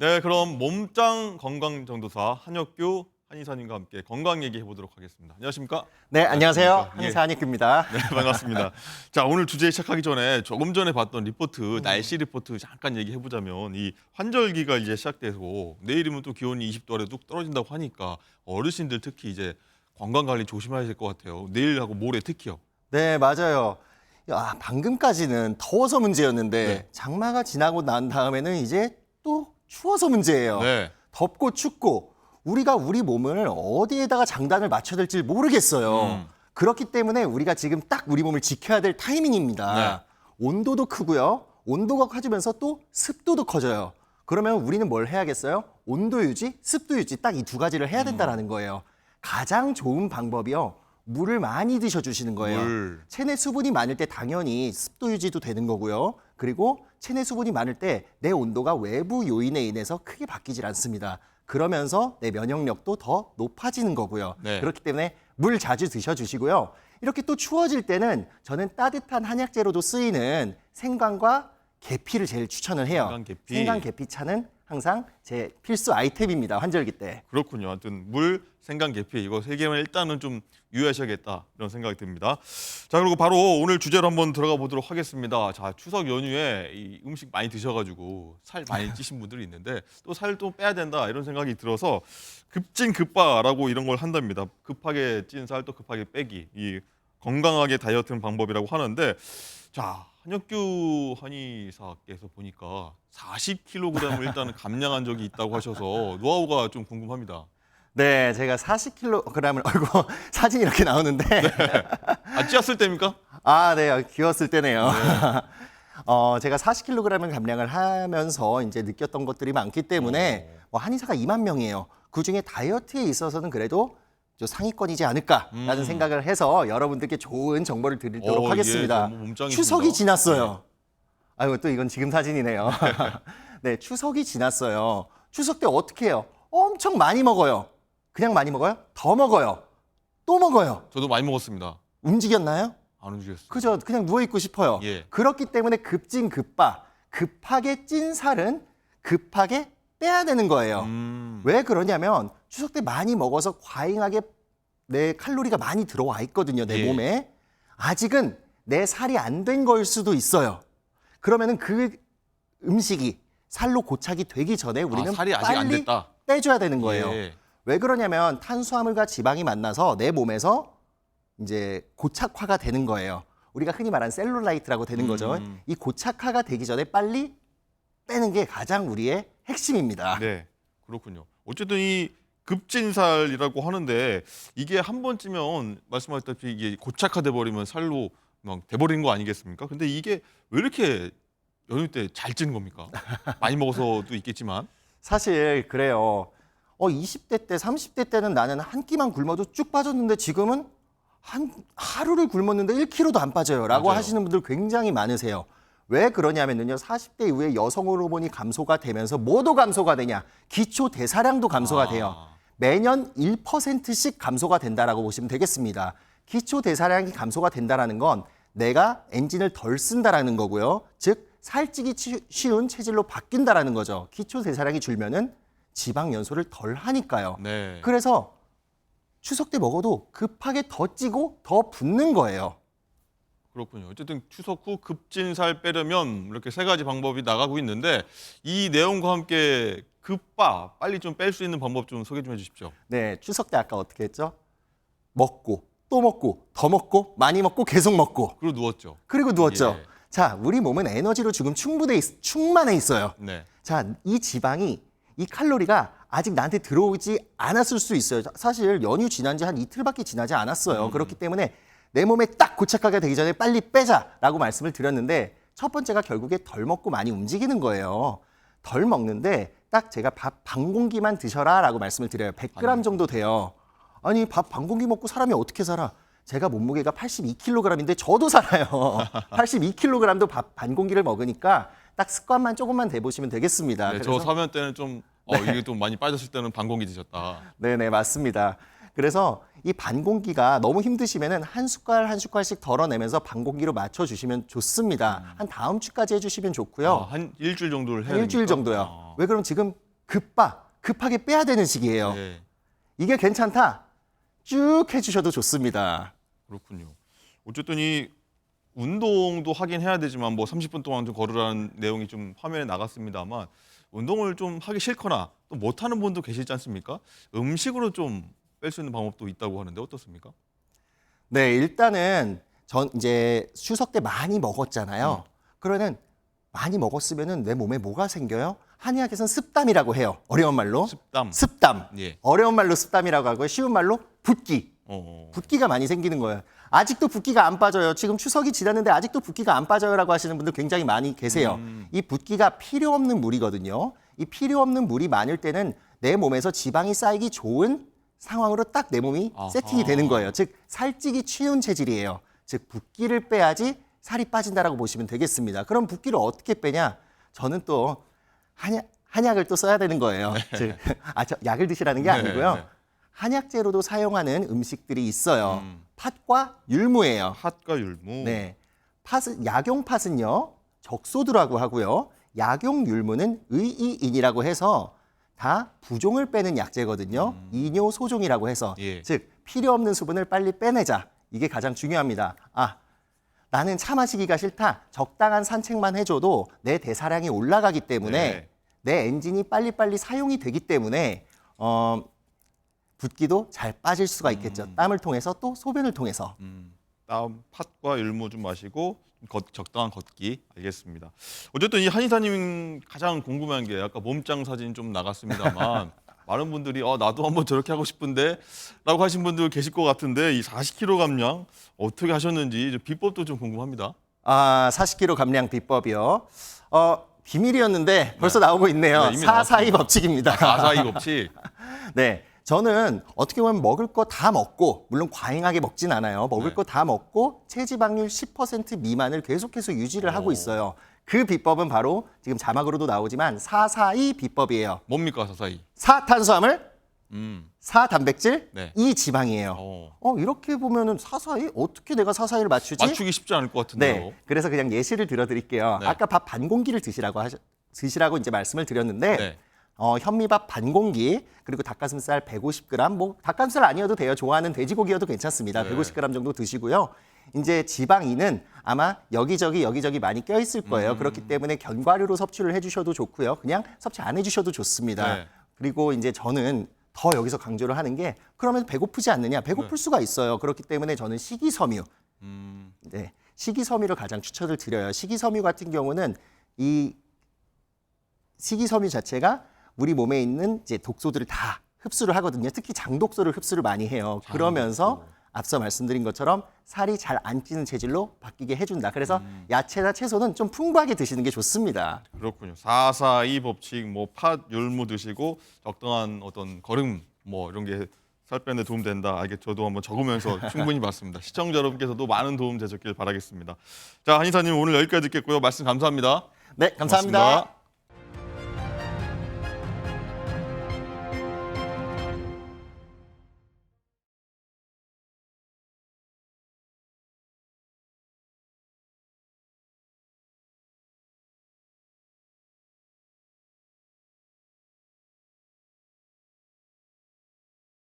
네, 그럼 몸짱 건강정도사 한혁규 한의사님과 함께 건강 얘기 해 보도록 하겠습니다. 안녕하십니까? 네, 안녕하세요. 안녕하십니까? 한의사 한익규입니다. 네, 반갑습니다. 자, 오늘 주제 시작하기 전에 조금 전에 봤던 리포트, 날씨 리포트 잠깐 얘기해 보자면 이 환절기가 이제 시작되고 내일이면 또 기온이 20도 아래 뚝 떨어진다고 하니까 어르신들 특히 이제 건강 관리 조심해야 될 것 같아요. 내일하고 모레 특히요. 네, 맞아요. 야, 방금까지는 더워서 문제였는데 네. 장마가 지나고 난 다음에는 이제 또 추워서 문제예요. 네. 덥고 춥고 우리가 우리 몸을 어디에다가 장단을 맞춰야 될지 모르겠어요. 음. 그렇기 때문에 우리가 지금 딱 우리 몸을 지켜야 될 타이밍입니다. 네. 온도도 크고요. 온도가 커지면서 또 습도도 커져요. 그러면 우리는 뭘 해야겠어요? 온도 유지, 습도 유지 딱 이 두 가지를 해야 된다라는 거예요. 가장 좋은 방법이요. 물을 많이 드셔 주시는 거예요. 물. 체내 수분이 많을 때 당연히 습도 유지도 되는 거고요. 그리고 체내 수분이 많을 때 내 온도가 외부 요인에 인해서 크게 바뀌질 않습니다. 그러면서 내 면역력도 더 높아지는 거고요. 네. 그렇기 때문에 물 자주 드셔 주시고요. 이렇게 또 추워질 때는 저는 따뜻한 한약재로도 쓰이는 생강과 계피를 제일 추천을 해요. 생강, 계피. 생강 계피차는 항상 제 필수 아이템입니다. 환절기 때. 그렇군요. 하여튼 물, 생강, 계피 이거 세 개만 일단은 좀 유의하셔야겠다 이런 생각이 듭니다. 자 그리고 바로 오늘 주제로 한번 들어가 보도록 하겠습니다. 자 추석 연휴에 이 음식 많이 드셔가지고 살 많이 찌신 분들이 있는데 또 살 또 빼야 된다 이런 생각이 들어서 급진 급바라고 이런 걸 한답니다. 급하게 찐 살 또 급하게 빼기 이 건강하게 다이어트 방법이라고 하는데 자 한혁규 한의사께서 보니까 40kg을 일단은 감량한 적이 있다고 하셔서 노하우가 좀 궁금합니다. 네, 제가 40kg을 얼고 사진 이렇게 나오는데 아 찌었을 때입니까? 아, 네, 귀여웠을 때네요. 어, 제가 40kg을 감량을 하면서 이제 느꼈던 것들이 많기 때문에 뭐 한의사가 2만 명이에요. 그 중에 다이어트에 있어서는 그래도 좀 상위권이지 않을까라는 음. 생각을 해서 여러분들께 좋은 정보를 드리도록 어, 하겠습니다. 예, 너무 몸짱이십니다. 추석이 지났어요. 아이고 또 이건 지금 사진이네요. 네, 추석이 지났어요. 추석 때 어떻게 해요? 엄청 많이 먹어요. 그냥 많이 먹어요? 더 먹어요. 또 먹어요. 저도 많이 먹었습니다. 움직였나요? 안 움직였어요. 그죠? 그냥 누워 있고 싶어요. 예. 그렇기 때문에 급진 급바, 급하게 찐 살은 급하게 빼야 되는 거예요. 음, 왜 그러냐면 추석 때 많이 먹어서 과잉하게 내 칼로리가 많이 들어와 있거든요, 내 예. 몸에. 아직은 내 살이 안 된 걸 수도 있어요. 그러면은 그 음식이 살로 고착이 되기 전에 우리는 아, 살이 아직 안 빨리 됐다. 빼줘야 되는 거예요. 예. 왜 그러냐면 탄수화물과 지방이 만나서 내 몸에서 이제 고착화가 되는 거예요. 우리가 흔히 말하는 셀룰라이트라고 되는 거죠. 음. 이 고착화가 되기 전에 빨리 빼는 게 가장 우리의 핵심입니다. 네, 그렇군요. 어쨌든 이 급진살이라고 하는데 이게 한번 찌면 말씀하셨다시피 이게 고착화돼 버리면 살로 막 돼버리는 거 아니겠습니까? 근데 이게 왜 이렇게 연휴 때 잘 찌는 겁니까? 많이 먹어서도 있겠지만 사실 그래요. 어 20대 때, 30대 때는 나는 한 끼만 굶어도 쭉 빠졌는데 지금은 한 하루를 굶었는데 1kg도 안 빠져요라고 맞아요. 하시는 분들 굉장히 많으세요. 왜 그러냐면요. 40대 이후에 여성 호르몬이 감소가 되면서 뭐도 감소가 되냐? 기초 대사량도 감소가 아. 돼요. 매년 1%씩 감소가 된다라고 보시면 되겠습니다. 기초 대사량이 감소가 된다라는 건 내가 엔진을 덜 쓴다라는 거고요. 즉 살찌기 치- 쉬운 체질로 바뀐다라는 거죠. 기초 대사량이 줄면은 지방 연소를 덜 하니까요. 네. 그래서 추석 때 먹어도 급하게 더 찌고 더 붓는 거예요. 그렇군요. 어쨌든 추석 후 급진살 빼려면 이렇게 세 가지 방법이 나가고 있는데 이 내용과 함께 급바 빨리 좀 뺄 수 있는 방법 좀 소개 좀 해주십시오. 네, 추석 때 아까 어떻게 했죠? 먹고 또 먹고 더 먹고 많이 먹고 계속 먹고 그리고 누웠죠. 그리고 누웠죠. 예. 자, 우리 몸은 에너지로 지금 충분해 있, 충만해 있어요. 네. 자, 이 지방이 이 칼로리가 아직 나한테 들어오지 않았을 수 있어요. 자, 사실 연휴 지난 지 한 이틀밖에 지나지 않았어요. 그렇기 때문에 내 몸에 딱 고착하게 되기 전에 빨리 빼자라고 말씀을 드렸는데 첫 번째가 결국에 덜 먹고 많이 움직이는 거예요. 덜 먹는데 딱 제가 밥 반 공기만 드셔라라고 말씀을 드려요. 100g 정도 돼요. 아니 밥 반 공기 먹고 사람이 어떻게 살아? 제가 몸무게가 82kg인데 저도 살아요. 82kg도 밥 반 공기를 먹으니까 딱 습관만 조금만 대보시면 되겠습니다. 네, 저 사면 때는 좀 어, 이게 좀 많이 빠졌을 때는 반공기 드셨다. 네네 맞습니다. 그래서 이 반공기가 너무 힘드시면은 한 숟갈 한 숟갈씩 덜어내면서 반공기로 맞춰 주시면 좋습니다. 한 다음 주까지 해주시면 좋고요. 아, 한 일주일 정도를 해야 한 일주일 됩니까? 정도요. 아, 왜 그럼 지금 급바 급하게 빼야 되는 시기예요. 네, 이게 괜찮다. 쭉 해주셔도 좋습니다. 그렇군요. 어쨌든 이 운동도 하긴 해야 되지만 뭐 30분 동안 좀 걸으라는 내용이 좀 화면에 나갔습니다만 운동을 좀 하기 싫거나 또 못하는 분도 계시지 않습니까? 음식으로 좀 뺄 수 있는 방법도 있다고 하는데 어떻습니까? 네, 일단은 전 이제 추석 때 많이 먹었잖아요. 그러면 많이 먹었으면은 내 몸에 뭐가 생겨요? 한의학에서는 습담이라고 해요. 어려운 말로. 습담. 습담. 예. 어려운 말로 습담이라고 하고요. 쉬운 말로 붓기. 어. 붓기가 많이 생기는 거예요. 아직도 붓기가 안 빠져요. 지금 추석이 지났는데 아직도 붓기가 안 빠져요라고 하시는 분들 굉장히 많이 계세요. 이 붓기가 필요 없는 물이거든요. 이 필요 없는 물이 많을 때는 내 몸에서 지방이 쌓이기 좋은 상황으로 딱 내 몸이 아하. 세팅이 되는 거예요. 즉 살찌기 쉬운 체질이에요. 즉 붓기를 빼야지 살이 빠진다라고 보시면 되겠습니다. 그럼 붓기를 어떻게 빼냐? 저는 또 한약 한약을 또 써야 되는 거예요. 즉, 아, 저 약을 드시라는 게 네, 아니고요. 네. 한약재로도 사용하는 음식들이 있어요. 음. 팥과 율무예요. 팥과 율무. 네. 팥은 약용 팥은요. 적소두라고 하고요. 약용 율무는 의이인이라고 해서 다 부종을 빼는 약재거든요. 이뇨 소종이라고 해서 예. 즉 필요 없는 수분을 빨리 빼내자. 이게 가장 중요합니다. 아, 나는 차 마시기가 싫다. 적당한 산책만 해줘도 내 대사량이 올라가기 때문에 네. 내 엔진이 빨리빨리 사용이 되기 때문에 어, 붓기도 잘 빠질 수가 있겠죠. 땀을 통해서 또 소변을 통해서. 음, 땀 팥과 율무 좀 마시고 걷- 적당한 걷기 알겠습니다. 어쨌든 이 한의사님 가장 궁금한 게 아까 몸짱 사진 좀 나갔습니다만 많은 분들이 어, 나도 한번 저렇게 하고 싶은데 라고 하신 분들 계실 것 같은데 이 40kg 감량 어떻게 하셨는지 좀 비법도 좀 궁금합니다. 아, 40kg 감량 비법이요. 어, 비밀이었는데 벌써 나오고 있네요. 네, 이미 사사이 법칙입니다. 아사이 법칙. 네. 저는 어떻게 보면 먹을 거 다 먹고, 물론 과잉하게 먹진 않아요. 먹을 네. 거다 먹고, 체지방률 10% 미만을 계속해서 유지를 하고 오. 있어요. 그 비법은 바로 지금 자막으로도 나오지만 사사이 비법이에요. 뭡니까 사사이? 사탄수화물, 음, 사단백질, 네. 이 지방이에요. 어, 어, 이렇게 보면은 사사이? 어떻게 내가 사사이를 맞추지? 맞추기 쉽지 않을 것 같은데요. 네. 그래서 그냥 예시를 들어 드릴게요. 네. 아까 밥 반 공기를 드시라고 하셔, 드시라고 이제 말씀을 드렸는데 네. 어, 현미밥 반 공기 그리고 닭가슴살 150g 뭐 닭가슴살 아니어도 돼요. 좋아하는 돼지고기여도 괜찮습니다. 네. 150g 정도 드시고요. 이제 지방이는 아마 여기저기 여기저기 많이 껴 있을 거예요. 음. 그렇기 때문에 견과류로 섭취를 해주셔도 좋고요. 그냥 섭취 안 해주셔도 좋습니다. 네. 그리고 이제 저는 더 여기서 강조를 하는 게 그러면 배고프지 않느냐? 배고플 수가 있어요. 그렇기 때문에 저는 식이섬유 음, 네, 식이섬유를 가장 추천을 드려요. 식이섬유 같은 경우는 이 식이섬유 자체가 우리 몸에 있는 이제 독소들을 다 흡수를 하거든요. 특히 장독소를 흡수를 많이 해요. 그러면서 앞서 말씀드린 것처럼 살이 잘 안 찌는 체질로 바뀌게 해준다. 그래서 야채나 채소는 좀 풍부하게 드시는 게 좋습니다. 그렇군요. 사사이 법칙, 뭐 팥, 율무 드시고 적당한 어떤 걸음 뭐 이런 게 살 빼는 데 도움 된다. 알겠 저도 한번 적으면서 충분히 봤습니다. 시청자 여러분께서도 많은 도움 되셨길 바라겠습니다. 자 한의사님 오늘 여기까지 듣겠고요. 말씀 감사합니다. 네, 감사합니다. 고맙습니다.